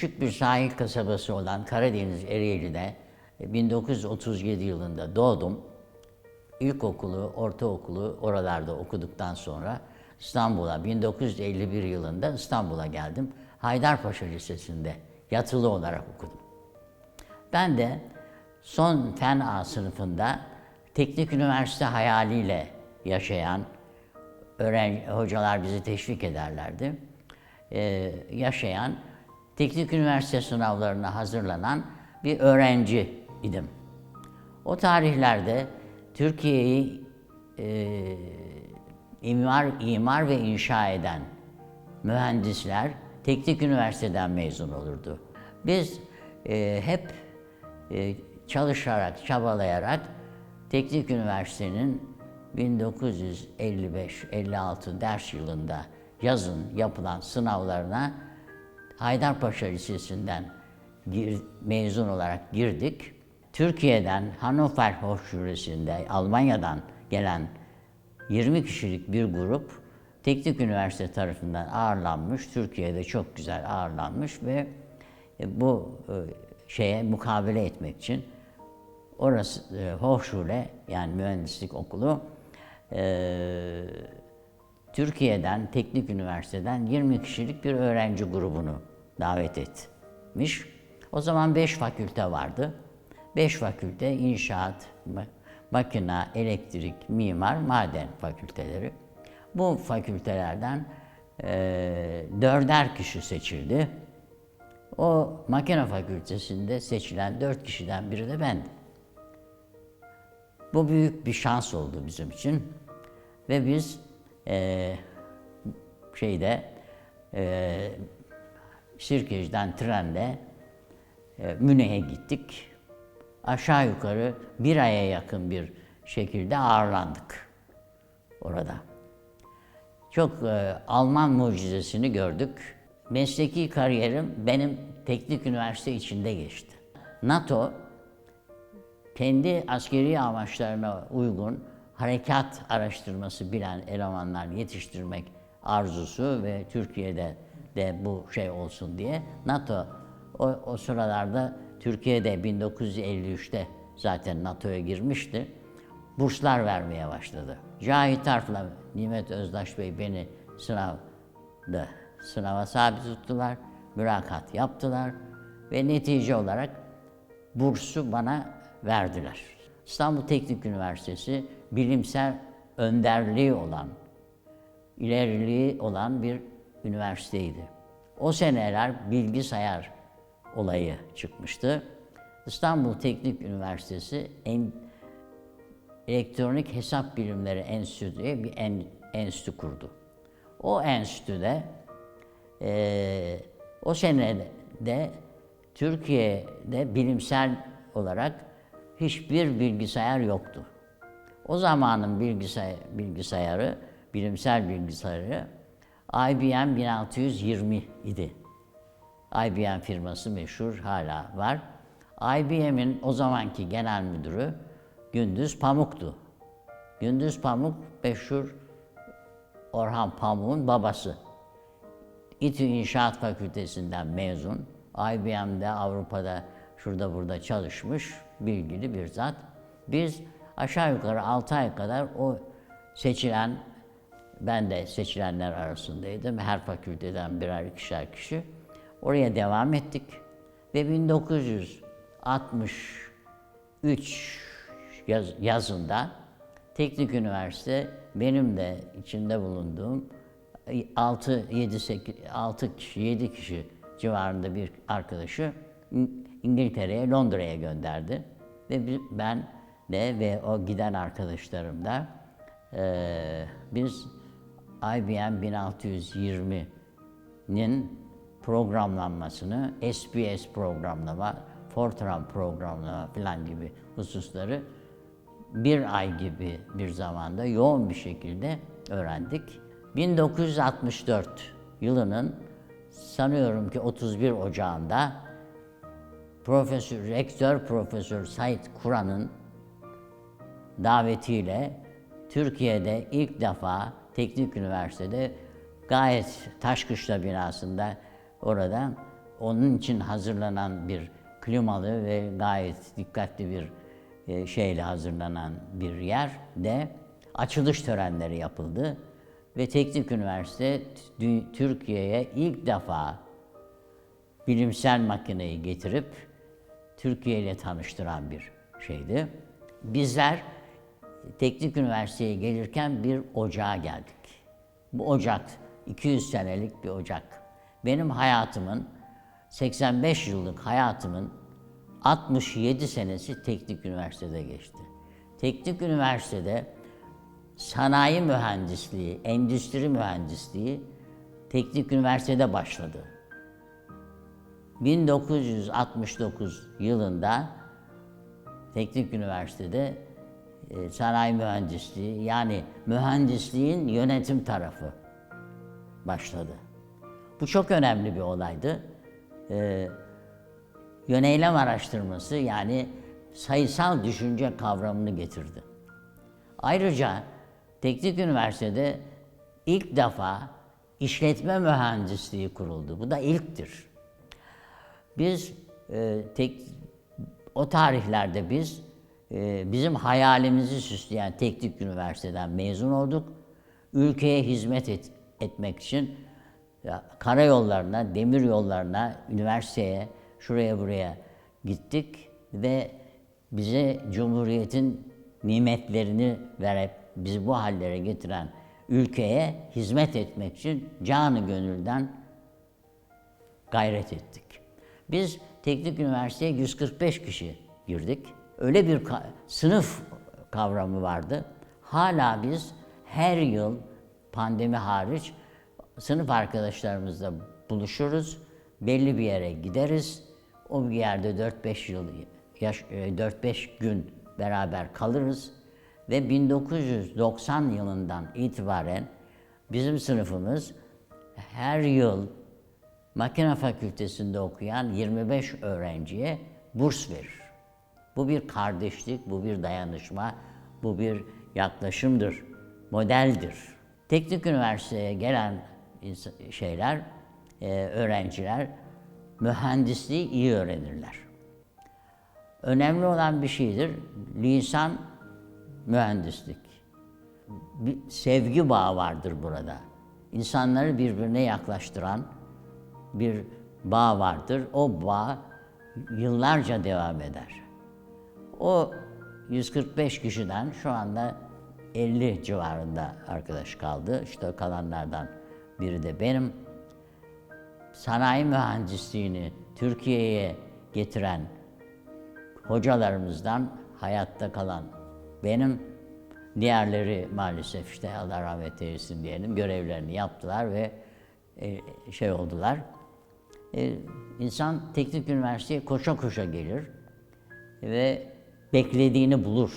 küçük bir sahil kasabası olan Karadeniz Ereğli'de 1937 yılında doğdum. İlkokulu, ortaokulu oralarda okuduktan sonra İstanbul'a 1951 yılında İstanbul'a geldim. Haydarpaşa Lisesi'nde yatılı olarak okudum. Ben de son fen A sınıfında teknik üniversite hayaliyle yaşayan öğrenci, hocalar bizi teşvik ederlerdi. Ee, yaşayan, teknik üniversite sınavlarına hazırlanan bir öğrenci idim. O tarihlerde Türkiye'yi e, imar, imar ve inşa eden mühendisler teknik üniversiteden mezun olurdu. Biz e, hep e, çalışarak, çabalayarak teknik üniversitenin 1955-56 ders yılında yazın yapılan sınavlarına Haydarpaşa Lisesi'nden gir- mezun olarak girdik. Türkiye'den Hannover Hochschulesi'nde Almanya'dan gelen 20 kişilik bir grup teknik üniversite tarafından ağırlanmış. Türkiye'de çok güzel ağırlanmış ve e, bu e, şeye mukabele etmek için orası e, Hochschule yani mühendislik okulu Türkiye'den teknik üniversiteden 20 kişilik bir öğrenci grubunu davet etmiş. O zaman 5 fakülte vardı. 5 fakülte inşaat, ma- makina, elektrik, mimar, maden fakülteleri. Bu fakültelerden e, dörder kişi seçildi. O makine fakültesinde seçilen dört kişiden biri de bendim. Bu büyük bir şans oldu bizim için. Ve biz eee, şeyde eee Sirkeci'den trenle eee, Münih'e gittik. Aşağı yukarı bir aya yakın bir şekilde ağırlandık orada. Çok eee, Alman mucizesini gördük. Mesleki kariyerim benim teknik üniversite içinde geçti. NATO kendi askeri amaçlarına uygun harekat araştırması bilen elemanlar yetiştirmek arzusu ve Türkiye'de de bu şey olsun diye NATO o, o sıralarda Türkiye'de 1953'te zaten NATO'ya girmişti. Burslar vermeye başladı. Cahit Arf'la Nimet Özdaş Bey beni sınavda sınava sabit tuttular. Mülakat yaptılar ve netice olarak bursu bana verdiler. İstanbul Teknik Üniversitesi bilimsel önderliği olan, ileriliği olan bir üniversiteydi. O seneler bilgisayar olayı çıkmıştı. İstanbul Teknik Üniversitesi en, Elektronik Hesap Bilimleri Enstitüsü diye bir en, enstitü kurdu. O enstitüde eee, o senede Türkiye'de bilimsel olarak hiçbir bilgisayar yoktu. O zamanın bilgisayar, bilgisayarı, bilimsel bilgisayarı IBM 1620 idi. IBM firması meşhur hala var. IBM'in o zamanki genel müdürü Gündüz Pamuk'tu. Gündüz Pamuk meşhur Orhan Pamuk'un babası. İTÜ İnşaat Fakültesinden mezun. IBM'de Avrupa'da şurada burada çalışmış bilgili bir zat. Biz aşağı yukarı 6 ay kadar o seçilen, ben de seçilenler arasındaydım. Her fakülteden birer ikişer kişi. Oraya devam ettik. Ve 1963 yaz, yazında Teknik Üniversite benim de içinde bulunduğum 6 7 8 6 kişi 7 kişi civarında bir arkadaşı İng- İngiltere'ye Londra'ya gönderdi ve ben de ve o giden arkadaşlarım da eee, biz IBM 1620'nin programlanmasını, SPS programlama, Fortran programlama falan gibi hususları bir ay gibi bir zamanda yoğun bir şekilde öğrendik. 1964 yılının sanıyorum ki 31 Ocağı'nda Profesör, Rektör Profesör Sait Kur'an'ın davetiyle Türkiye'de ilk defa Teknik Üniversitede gayet Taşkışla binasında orada onun için hazırlanan bir klimalı ve gayet dikkatli bir e, şeyle hazırlanan bir yerde açılış törenleri yapıldı ve Teknik Üniversite Türkiye'ye ilk defa bilimsel makineyi getirip Türkiye ile tanıştıran bir şeydi. Bizler Teknik Üniversiteye gelirken bir ocağa geldik. Bu ocak 200 senelik bir ocak. Benim hayatımın 85 yıllık hayatımın 67 senesi Teknik Üniversitede geçti. Teknik Üniversitede sanayi mühendisliği, endüstri mühendisliği Teknik Üniversitede başladı. 1969 yılında Teknik Üniversitede sanayi mühendisliği yani mühendisliğin yönetim tarafı başladı. Bu çok önemli bir olaydı. E, yöneylem araştırması yani sayısal düşünce kavramını getirdi. Ayrıca Teknik Üniversitede ilk defa işletme mühendisliği kuruldu. Bu da ilktir. Biz e, tek o tarihlerde biz e, bizim hayalimizi süsleyen teknik üniversiteden mezun olduk. Ülkeye hizmet et- etmek için ya, karayollarına, demir yollarına, üniversiteye, şuraya buraya gittik ve bize Cumhuriyet'in nimetlerini verip bizi bu hallere getiren ülkeye hizmet etmek için canı gönülden gayret ettik. Biz teknik üniversiteye 145 kişi girdik. Öyle bir ka- sınıf kavramı vardı. Hala biz her yıl pandemi hariç sınıf arkadaşlarımızla buluşuruz. Belli bir yere gideriz. O bir yerde 4-5 yıl yaş- e, 4-5 gün beraber kalırız ve 1990 yılından itibaren bizim sınıfımız her yıl Makine Fakültesinde okuyan 25 öğrenciye burs verir. Bu bir kardeşlik, bu bir dayanışma, bu bir yaklaşımdır, modeldir. Teknik üniversiteye gelen şeyler, e, öğrenciler mühendisliği iyi öğrenirler. Önemli olan bir şeydir, lisan mühendislik. Bir sevgi bağı vardır burada. İnsanları birbirine yaklaştıran, bir bağ vardır. O bağ yıllarca devam eder. O 145 kişiden şu anda 50 civarında arkadaş kaldı. İşte kalanlardan biri de benim. Sanayi mühendisliğini Türkiye'ye getiren hocalarımızdan hayatta kalan benim. Diğerleri maalesef işte Allah rahmet eylesin diyelim görevlerini yaptılar ve e, şey oldular. E, insan teknik üniversiteye koşa koşa gelir ve beklediğini bulur.